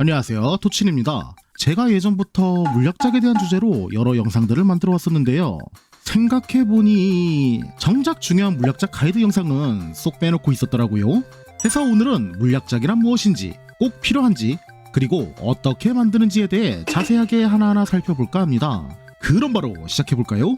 안녕하세요. 토친입니다. 제가 예전부터 물약작에 대한 주제로 여러 영상들을 만들어 왔었는데요. 생각해보니 정작 중요한 물약작 가이드 영상은 쏙 빼놓고 있었더라고요. 그래서 오늘은 물약작이란 무엇인지, 꼭 필요한지, 그리고 어떻게 만드는지에 대해 자세하게 하나하나 살펴볼까 합니다. 그럼 바로 시작해볼까요?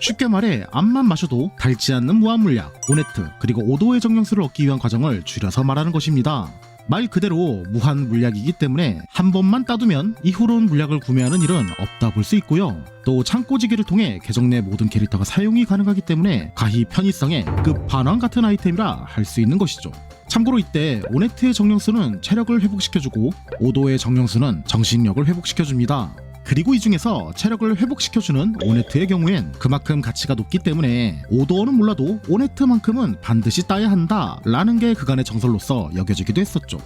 쉽게 말해 암만 마셔도 닳지 않는 무한물약, 오네트, 그리고 오도의 정령수를 얻기 위한 과정을 줄여서 말하는 것입니다. 말 그대로 무한 물약이기 때문에 한 번만 따두면 이후로는 물약을 구매하는 일은 없다 볼 수 있고요. 또 창고지기를 통해 계정 내 모든 캐릭터가 사용이 가능하기 때문에 가히 편의성의 끝판왕 같은 아이템이라 할 수 있는 것이죠. 참고로 이때 오네트의 정령수는 체력을 회복시켜주고 오도의 정령수는 정신력을 회복시켜줍니다. 그리고 이 중에서 체력을 회복시켜주는 오네트의 경우엔 그만큼 가치가 높기 때문에 오도어는 몰라도 오네트만큼은 반드시 따야 한다 라는 게 그간의 정설로서 여겨지기도 했었죠.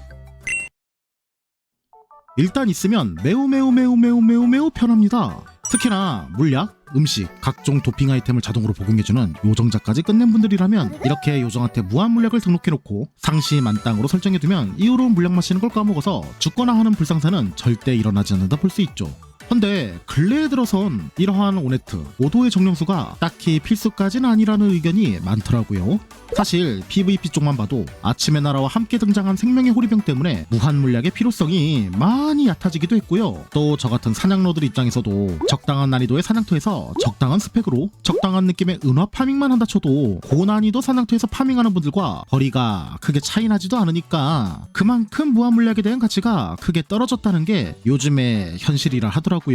일단 있으면 매우 매우 매우 매우 매우 매우 편합니다. 특히나 물약, 음식, 각종 도핑 아이템을 자동으로 복용해주는 요정자까지 끝낸 분들이라면 이렇게 요정한테 무한 물약을 등록해놓고 상시 만땅으로 설정해두면 이후로 물약 마시는 걸 까먹어서 죽거나 하는 불상사는 절대 일어나지 않는다 볼 수 있죠. 근데 근래에 들어선 이러한 오네트, 오도의 정령수가 딱히 필수까지는 아니라는 의견이 많더라고요. 사실 PVP 쪽만 봐도 아침의 나라와 함께 등장한 생명의 호리병 때문에 무한 물약의 필요성이 많이 얕아지기도 했고요. 또 저 같은 사냥러들 입장에서도 적당한 난이도의 사냥터에서 적당한 스펙으로 적당한 느낌의 은화 파밍만 한다 쳐도 고난이도 사냥터에서 파밍하는 분들과 거리가 크게 차이 나지도 않으니까 그만큼 무한 물약에 대한 가치가 크게 떨어졌다는 게 요즘의 현실이라 하더라고요.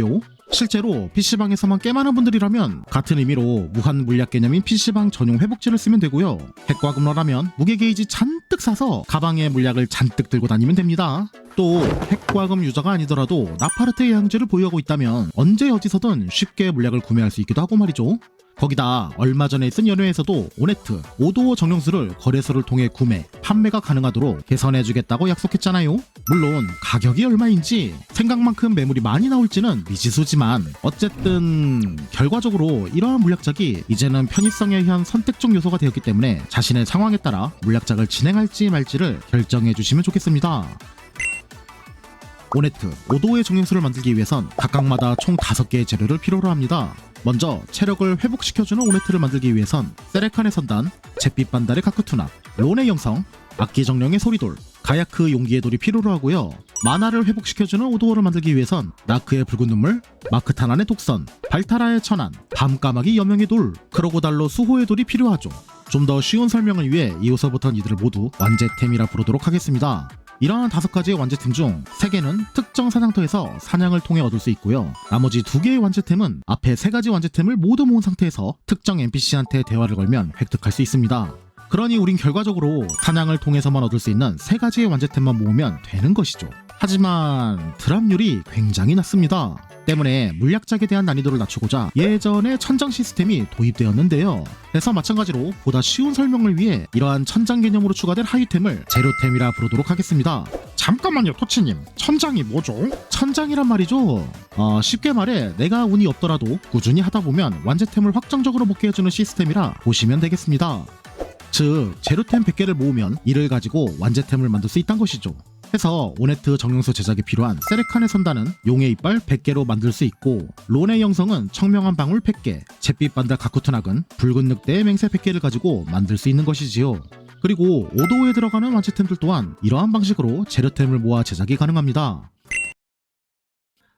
실제로 PC방에서만 게임하는 분들이라면 같은 의미로 무한 물약 개념인 PC방 전용 회복제를 쓰면 되고요. 핵과 금러라면 무게 게이지 잔뜩 사서 가방에 물약을 잔뜩 들고 다니면 됩니다. 또 핵과금 유저가 아니더라도 나파르트의 양제를 보유하고 있다면 언제 어디서든 쉽게 물약을 구매할 수 있기도 하고 말이죠. 거기다 얼마 전에 쓴 연회에서도 오네트, 오도어 정령수를 거래소를 통해 구매, 판매가 가능하도록 개선해주겠다고 약속했잖아요. 물론 가격이 얼마인지 생각만큼 매물이 많이 나올지는 미지수지만 어쨌든 결과적으로 이러한 물약작이 이제는 편의성에 의한 선택적 요소가 되었기 때문에 자신의 상황에 따라 물약작을 진행할지 말지를 결정해 주시면 좋겠습니다. 오네트, 오도의 정령수를 만들기 위해선 각각마다 총 5개의 재료를 필요로 합니다. 먼저 체력을 회복시켜주는 오네트를 만들기 위해선 세레칸의 선단, 잿빛 반달의 카크투나, 론의 영성, 악기 정령의 소리돌, 가야크 용기의 돌이 필요로 하고요. 마나를 회복시켜주는 오도어를 만들기 위해선 나크의 붉은 눈물, 마크타난의 독선, 발타라의 천안, 밤까마귀 여명의 돌, 크로고달로 수호의 돌이 필요하죠. 좀 더 쉬운 설명을 위해 이후서부터는 이들을 모두 완제템이라 부르도록 하겠습니다. 이러한 다섯 가지의 완제템 중 세 개는 특정 사냥터에서 사냥을 통해 얻을 수 있고요. 나머지 두 개의 완제템은 앞에 세 가지 완제템을 모두 모은 상태에서 특정 NPC한테 대화를 걸면 획득할 수 있습니다. 그러니 우린 결과적으로 사냥을 통해서만 얻을 수 있는 세 가지의 완제템만 모으면 되는 것이죠. 하지만 드랍률이 굉장히 낮습니다. 때문에 물약작에 대한 난이도를 낮추고자 예전에 천장 시스템이 도입되었는데요. 그래서 마찬가지로 보다 쉬운 설명을 위해 이러한 천장 개념으로 추가된 하이템을 제로템이라 부르도록 하겠습니다. 잠깐만요, 토치님. 천장이 뭐죠? 천장이란 말이죠. 어, 쉽게 말해 내가 운이 없더라도 꾸준히 하다 보면 완제템을 확정적으로 먹게 해주는 시스템이라 보시면 되겠습니다. 즉 제로템 100개를 모으면 이를 가지고 완제템을 만들 수 있다는 것이죠. 해서 오네트 정령수 제작에 필요한 세레칸의 선단은 용의 이빨 100개로 만들 수 있고 론의 영성은 청명한 방울 100개, 잿빛 반달 가쿠투낙은 붉은 늑대의 맹세 100개를 가지고 만들 수 있는 것이지요. 그리고 오도에 들어가는 완제템들 또한 이러한 방식으로 재료템을 모아 제작이 가능합니다.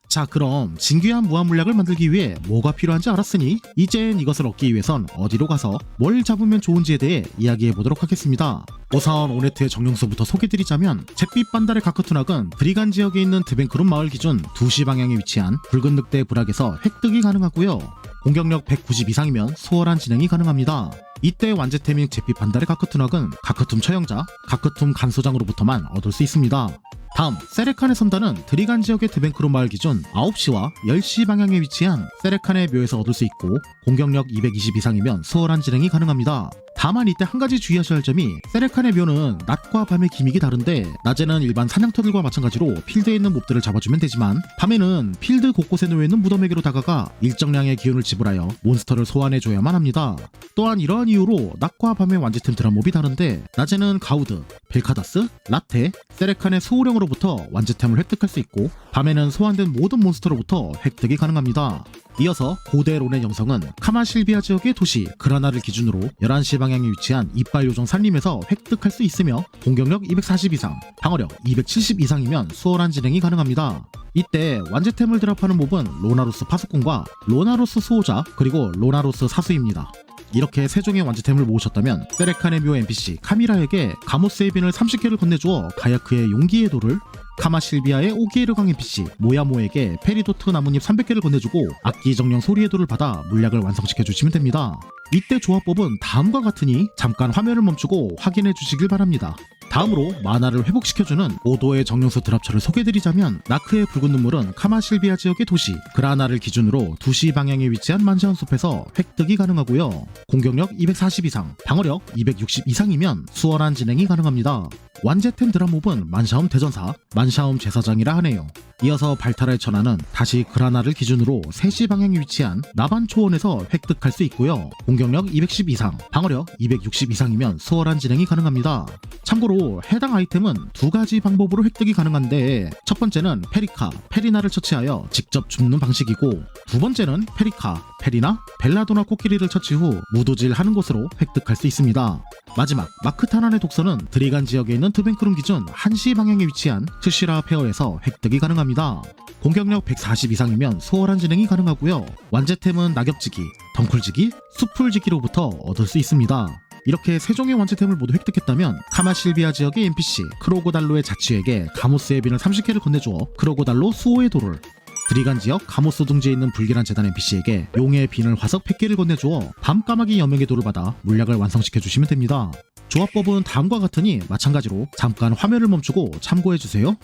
자 그럼 진귀한 무한물약을 만들기 위해 뭐가 필요한지 알았으니 이젠 이것을 얻기 위해선 어디로 가서 뭘 잡으면 좋은지에 대해 이야기해 보도록 하겠습니다. 우선 오네트의 정령수부터 소개드리자면 잿빛 반달의 가크투낙은 브리간 지역에 있는 드벤크룸 마을 기준 2시 방향에 위치한 붉은 늑대 부락에서 획득이 가능하고요. 공격력 190 이상이면 수월한 진행이 가능합니다. 이때 완제템인 잿빛 반달의 가크투낙은 가크툼 처형자, 가크툼 간소장으로부터만 얻을 수 있습니다. 다음 세레칸의 선단은 드리간 지역의 드벤크로 마을 기준 9시와 10시 방향에 위치한 세레칸의 묘에서 얻을 수 있고 공격력 220 이상이면 수월한 진행이 가능합니다. 다만 이때 한 가지 주의하셔야 할 점이 세레칸의 묘는 낮과 밤의 기믹이 다른데 낮에는 일반 사냥터들과 마찬가지로 필드에 있는 몹들을 잡아주면 되지만 밤에는 필드 곳곳에 놓여있는 무덤에게로 다가가 일정량의 기운을 지불하여 몬스터를 소환해줘야만 합니다. 또한 이러한 이유로 낮과 밤의 완제템 드랍몹이 다른데 낮에는 가우드, 벨카다스, 라테, 세레칸의 소우령으로 부터 완제템을 획득할 수 있고 밤에는 소환된 모든 몬스터로부터 획득이 가능합니다. 이어서 고대 론의 영성은 카마실비아 지역의 도시 그라나를 기준으로 11시 방향에 위치한 이빨 요정 산림에서 획득할 수 있으며 공격력 240 이상, 방어력 270 이상이면 수월한 진행이 가능합니다. 이때 완제템을 드랍하는 몹은 로나로스 파수꾼과 로나로스 수호자 그리고 로나로스 사수입니다. 이렇게 세 종의 완제템을 모으셨다면 세레칸의 묘 NPC 카미라에게 가모스의 빈을 30개를 건네주어 가야크의 용기의 돌을 카마실비아의 오기에르강 NPC 모야모에게 페리도트 나뭇잎 300개를 건네주고 악기 정령 소리의 돌을 받아 물약을 완성시켜 주시면 됩니다. 이때 조합법은 다음과 같으니 잠깐 화면을 멈추고 확인해 주시길 바랍니다. 다음으로 만화를 회복시켜주는 5도의 정령수 드랍처를 소개드리자면 나크의 붉은 눈물은 카마실비아 지역의 도시 그라나를 기준으로 2시 방향에 위치한 만샤온 숲에서 획득이 가능하고요. 공격력 240 이상, 방어력 260 이상이면 수월한 진행이 가능합니다. 완제템 드랍몹은 만샤움 대전사, 만샤움 제사장이라 하네요. 이어서 발탈할 전하는 다시 그라나를 기준으로 3시 방향에 위치한 나반 초원에서 획득할 수 있고요. 공격력 210 이상, 방어력 260 이상이면 수월한 진행이 가능합니다. 참고로 해당 아이템은 두 가지 방법으로 획득이 가능한데 첫 번째는 페리카, 페리나를 처치하여 직접 줍는 방식이고 두 번째는 페리카, 페리나, 벨라도나 코끼리를 처치 후 무도질 하는 것으로 획득할 수 있습니다. 마지막 마크 타난의 독서는 드리간 지역에 있는 트뱅크룸 기준 1시 방향에 위치한 트시라 페어에서 획득이 가능합니다. 공격력 140 이상이면 수월한 진행이 가능하고요. 완제템은 낙엽지기, 덩쿨지기, 수풀지기로부터 얻을 수 있습니다. 이렇게 세 종의 완제템을 모두 획득했다면 카마실비아 지역의 NPC 크로고달로의 자치에게 가모스의 빈을 30개를 건네주어 크로고달로 수호의 돌을 드리간 지역 가모스 둥지에 있는 불길한 재단 NPC에게 용의 빈을 화석 100개를 건네주어 밤까마귀 여명의 돌을 받아 물약을 완성시켜 주시면 됩니다. 조합법은 다음과 같으니 마찬가지로 잠깐 화면을 멈추고 참고해주세요.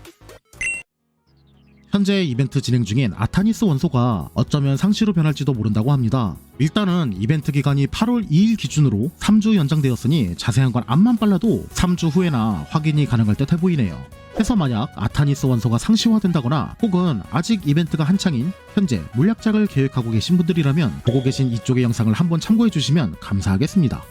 현재 이벤트 진행 중인 아타니스 원소가 어쩌면 상시로 변할지도 모른다고 합니다. 일단은 이벤트 기간이 8월 2일 기준으로 3주 연장되었으니 자세한 건 암만 빨라도 3주 후에나 확인이 가능할 듯해 보이네요. 해서 만약 아타니스 원소가 상시화된다거나 혹은 아직 이벤트가 한창인 현재 물약작을 계획하고 계신 분들이라면 보고 계신 이쪽의 영상을 한번 참고해 주시면 감사하겠습니다.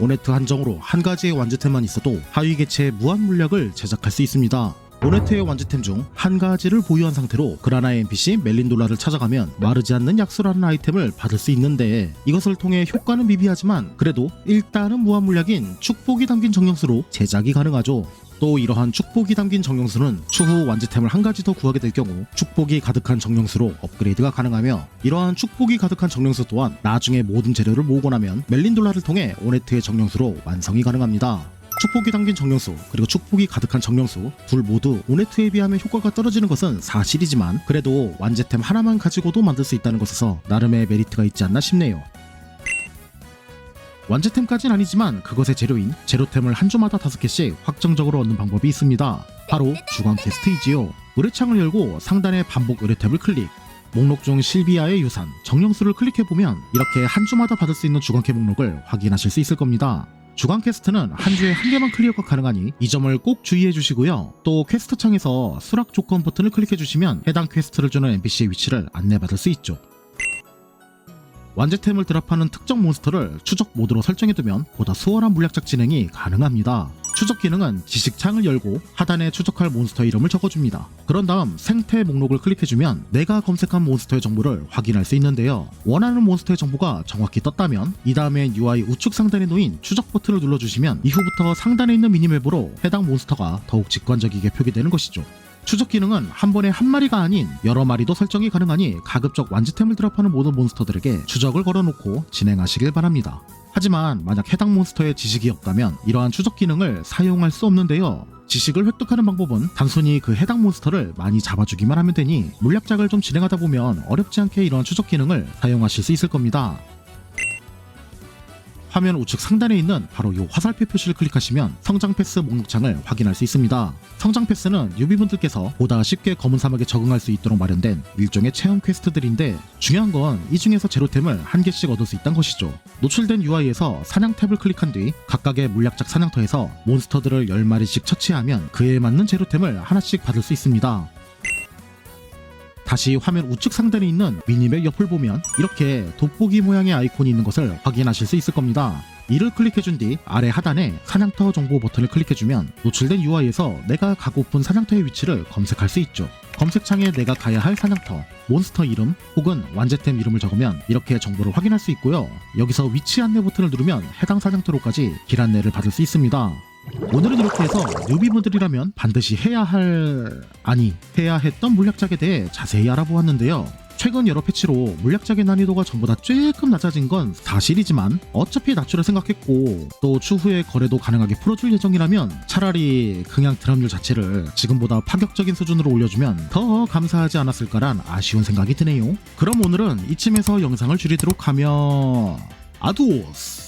오네트 한정으로 한 가지의 완제템만 있어도 하위 개체의 무한 물약을 제작할 수 있습니다. 오네트의 완제템 중 한 가지를 보유한 상태로 그라나의 NPC 멜린돌라를 찾아가면 마르지 않는 약수라는 아이템을 받을 수 있는데 이것을 통해 효과는 미비하지만 그래도 일단은 무한 물약인 축복이 담긴 정령수로 제작이 가능하죠. 또 이러한 축복이 담긴 정령수는 추후 완제템을 한 가지 더 구하게 될 경우 축복이 가득한 정령수로 업그레이드가 가능하며 이러한 축복이 가득한 정령수 또한 나중에 모든 재료를 모으고 나면 멜린돌라를 통해 오네트의 정령수로 완성이 가능합니다. 축복이 담긴 정령수 그리고 축복이 가득한 정령수 둘 모두 오네트에 비하면 효과가 떨어지는 것은 사실이지만 그래도 완제템 하나만 가지고도 만들 수 있다는 것에서 나름의 메리트가 있지 않나 싶네요. 완제템까진 아니지만 그것의 재료인 재료템을 한 주마다 다섯 개씩 확정적으로 얻는 방법이 있습니다. 바로 주간 퀘스트이지요. 의뢰창을 열고 상단의 반복 의뢰 탭을 클릭. 목록 중 실비아의 유산, 정령수를 클릭해보면 이렇게 한 주마다 받을 수 있는 주간캐 목록을 확인하실 수 있을 겁니다. 주간 퀘스트는 한 주에 한 개만 클리어가 가능하니 이 점을 꼭 주의해 주시고요. 또 퀘스트 창에서 수락 조건 버튼을 클릭해 주시면 해당 퀘스트를 주는 NPC의 위치를 안내받을 수 있죠. 완제템을 드랍하는 특정 몬스터를 추적 모드로 설정해두면 보다 수월한 물약작 진행이 가능합니다. 추적 기능은 지식 창을 열고 하단에 추적할 몬스터 이름을 적어줍니다. 그런 다음 생태 목록을 클릭해주면 내가 검색한 몬스터의 정보를 확인할 수 있는데요. 원하는 몬스터의 정보가 정확히 떴다면 이 다음에 UI 우측 상단에 놓인 추적 버튼을 눌러주시면 이후부터 상단에 있는 미니맵으로 해당 몬스터가 더욱 직관적이게 표기되는 것이죠. 추적 기능은 한 번에 한 마리가 아닌 여러 마리도 설정이 가능하니 가급적 완제템을 드랍하는 모든 몬스터들에게 추적을 걸어놓고 진행하시길 바랍니다. 하지만 만약 해당 몬스터의 지식이 없다면 이러한 추적 기능을 사용할 수 없는데요. 지식을 획득하는 방법은 단순히 그 해당 몬스터를 많이 잡아주기만 하면 되니 물약작을 좀 진행하다 보면 어렵지 않게 이러한 추적 기능을 사용하실 수 있을 겁니다. 화면 우측 상단에 있는 바로 이 화살표 표시를 클릭하시면 성장 패스 목록창을 확인할 수 있습니다. 성장 패스는 뉴비분들께서 보다 쉽게 검은 사막에 적응할 수 있도록 마련된 일종의 체험 퀘스트들인데 중요한 건 이 중에서 제로템을 한 개씩 얻을 수 있다는 것이죠. 노출된 UI에서 사냥 탭을 클릭한 뒤 각각의 물약작 사냥터에서 몬스터들을 10마리씩 처치하면 그에 맞는 제로템을 하나씩 받을 수 있습니다. 다시 화면 우측 상단에 있는 미니맵 옆을 보면 이렇게 돋보기 모양의 아이콘이 있는 것을 확인하실 수 있을 겁니다. 이를 클릭해준 뒤 아래 하단에 사냥터 정보 버튼을 클릭해주면 노출된 UI에서 내가 가고픈 사냥터의 위치를 검색할 수 있죠. 검색창에 내가 가야 할 사냥터, 몬스터 이름 혹은 완제템 이름을 적으면 이렇게 정보를 확인할 수 있고요. 여기서 위치 안내 버튼을 누르면 해당 사냥터로까지 길 안내를 받을 수 있습니다. 오늘은 이렇게 해서 뉴비분들이라면 반드시 해야 할 아니 해야 했던 물약작에 대해 자세히 알아보았는데요. 최근 여러 패치로 물약작의 난이도가 전보다 조금 낮아진 건 사실이지만 어차피 낮추려 생각했고 또 추후에 거래도 가능하게 풀어줄 예정이라면 차라리 그냥 드랍률 자체를 지금보다 파격적인 수준으로 올려주면 더 감사하지 않았을까란 아쉬운 생각이 드네요. 그럼 오늘은 이쯤에서 영상을 줄이도록 하며 아두오스